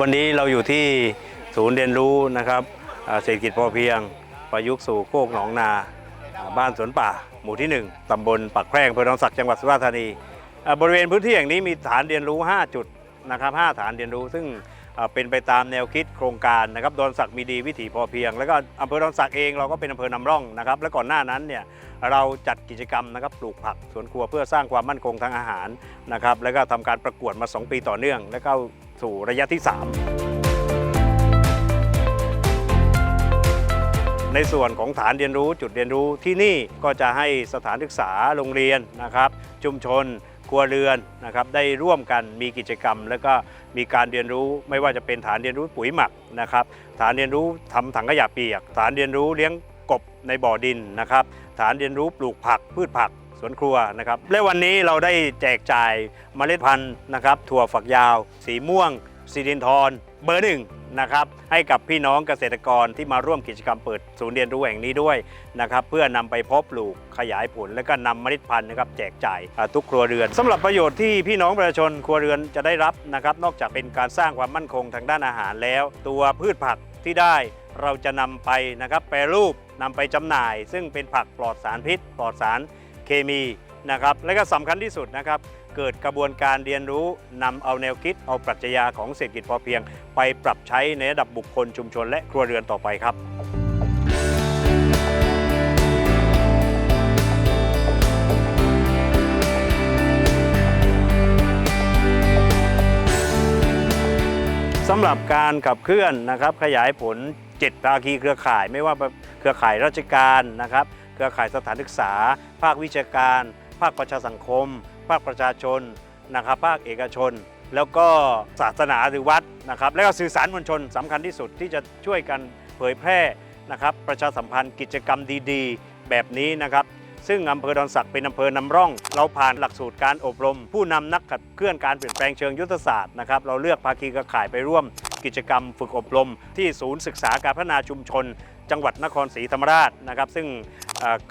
วันนี้เราอยู่ที่ศูนย์เรียนรู้นะครับเศรษฐกิจพอเพียง ประยุกต์สู่โคกหนองนา บ้านสวนป่า หมู่ที่ 1ตำบลปักแพร่งอำเภอหนองสักจังหวัดสุราษฎร์ธานี บริเวณพื้นที่แห่งนี้มีฐานเรียนรู้ 5 จุดนะครับ5ฐานเรียนรู้ซึ่งเป็นไปตามแนวคิดโครงการนะครับดอนสักมีดีวิถีพอเพียง แล้วก็อำเภอดอนสักเองเราก็เป็นอำเภอนำร่องนะครับและก่อนหน้านั้นเนี่ยเราจัดกิจกรรมนะครับปลูกผักสวนครัวเพื่อสร้างความมั่นคงทางอาหารนะครับแล้วก็ทำการประกวดมา 2 ปีต่อเนื่อง แล้วก็ สู่ระยะที่ 3 ในส่วนของฐานเรียนรู้จุดเรียนรู้ที่นี่ก็จะให้สถานศึกษาโรงเรียนนะครับ ชุมชนครัวเรือนนะครับได้ร่วมกันมีกิจกรรม แล้วก็มีการเรียนรู้ไม่ว่าจะเป็นฐานเรียนรู้ปุ๋ยหมักนะครับฐานเรียนรู้ทำถังขยะเปียก ฐานเรียนรู้เลี้ยงกบในบ่อดินนะครับฐานเรียนรู้ปลูกผักพืชผัก สวนครัวนะครับและวันนี้เราได้แจกจ่ายเมล็ดพันธุ์นะครับถั่วฝักยาว สีม่วงสิรินทรเบอร์หนึ่งนะครับให้กับพี่น้องเกษตรกรที่มาร่วมกิจกรรมเปิดศูนย์เรียนรู้แห่งนี้ด้วยนะครับเพื่อนำไปเพาะปลูกขยายผล และก็นำเมล็ดพันธุ์นะครับแจกจ่ายทุกครัวเรือนสำหรับประโยชน์ที่พี่น้องประชาชนครัวเรือนจะได้รับนะครับนอกจากเป็นการสร้างความมั่นคงทางด้านอาหารแล้ว ตัวพืชผักที่ได้เราจะนำไปนะครับแปรรูปนำไปจำหน่าย ซึ่งเป็นผักปลอดสารพิษ ปลอดสาร เคมีนะครับและก็สำคัญที่สุดนะครับ เกิดกระบวนการเรียนรู้นำเอาแนวคิดเอาปรัชญาของเศรษฐกิจพอเพียง ไปปรับใช้ในระดับบุคคลชุมชนและครัวเรือนต่อไปครับสำหรับการขับเคลื่อนนะครับขยายผล 7 ภาคีเครือข่าย ไม่ว่าเครือข่ายราชการนะครับ รือข่ายสถานศึกษา ภาควิชาการ ภาคประชาสังคม ภาคประชาชนนะครับภาคเอกชน แล้วก็ศาสนาหรือวัดนะครับแล้วก็สื่อสารมวลชนสำคัญที่สุดที่จะช่วยกันเผยแพร่นะครับประชาสัมพันธ์กิจกรรมดีๆ แบบนี้นะครับซึ่งอำเภอดอนสักเป็นอำเภอนำร่อง เราผ่านหลักสูตรการอบรม ผู้นำนักขับเคลื่อนการเปลี่ยนแปลงเชิงยุทธศาสตร์นะครับเราเลือกภาคีเครือข่ายไปร่วมกิจกรรมฝึกอบรม ที่ศูนย์ศึกษาการพัฒนาชุมชน จังหวัดนครศรีธรรมราชนะครับ ซึ่ง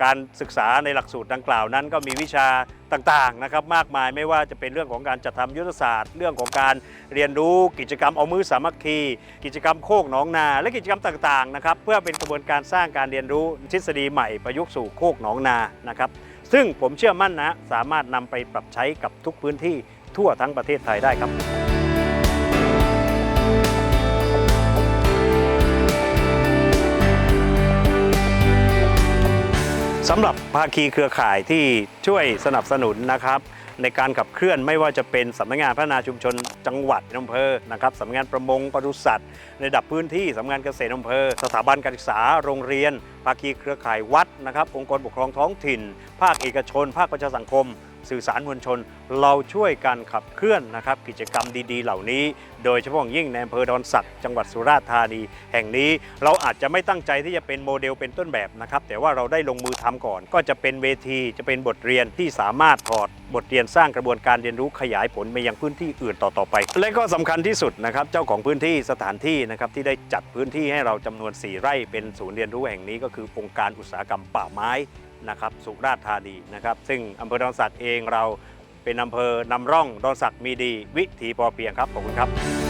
การศึกษาในหลักสูตรดังกล่าวนั้น ก็มีวิชาต่างๆนะครับมากมายไม่ว่าจะเป็นเรื่องของการจัดทำยุทธศาสตร์ เรื่องของการเรียนรู้กิจกรรมเอามือสามัคคี กิจกรรมโคกหนองนา และกิจกรรมต่างๆนะครับเพื่อเป็นกระบวนการสร้างการเรียนรู้ทฤษฎีใหม่ประยุกต์สู่โคกหนองนานะครับซึ่งผมเชื่อมั่นนะสามารถนำไปปรับใช้กับทุกพื้นที่ทั่วทั้งประเทศไทยได้ครับ สำหรับภาคีเครือข่ายที่ช่วยสนับสนุนนะครับ ในการขับเคลื่อนไม่ว่าจะเป็นสำนักงานพัฒนาชุมชนจังหวัดอำเภอนะครับสำนักงานประมงปศุสัตว์ในระดับพื้นที่สำนักงานเกษตรอำเภอ สถาบันการศึกษาโรงเรียน ภาคีเครือข่ายวัดนะครับ องค์กรปกครองท้องถิ่น ภาคเอกชน ภาคประชาสังคม สื่อสารมวลชน เราช่วยกันขับเคลื่อนนะครับกิจกรรมดีๆ เหล่านี้ โดยเฉพาะอย่างยิ่งในอำเภอดอนสักจังหวัดสุราษฎร์ธานี แห่งนี้เราอาจจะไม่ตั้งใจที่จะเป็นโมเดลเป็นต้นแบบนะครับแต่ว่าเราได้ลงมือทำก่อน ก็จะเป็นเวทีจะเป็นบทเรียนที่สามารถถอดบทเรียนสร้างกระบวนการเรียนรู้ขยายผลไปยังพื้นที่อื่นต่อๆไป และก็สำคัญที่สุดนะครับเจ้าของพื้นที่สถานที่นะครับที่ได้จัดพื้นที่ให้เราจำนวน 4 ไร่เป็นศูนย์เรียนรู้แห่งนี้ก็คือองค์การอุตสาหกรรมป่าไม้ นะครับสุราษฎร์ธานีนะครับ ซึ่งอำเภอดอนสักเองเราเป็นอำเภอนำร่องดอนสักมีดีวิถีพอเพียงครับขอบคุณครับ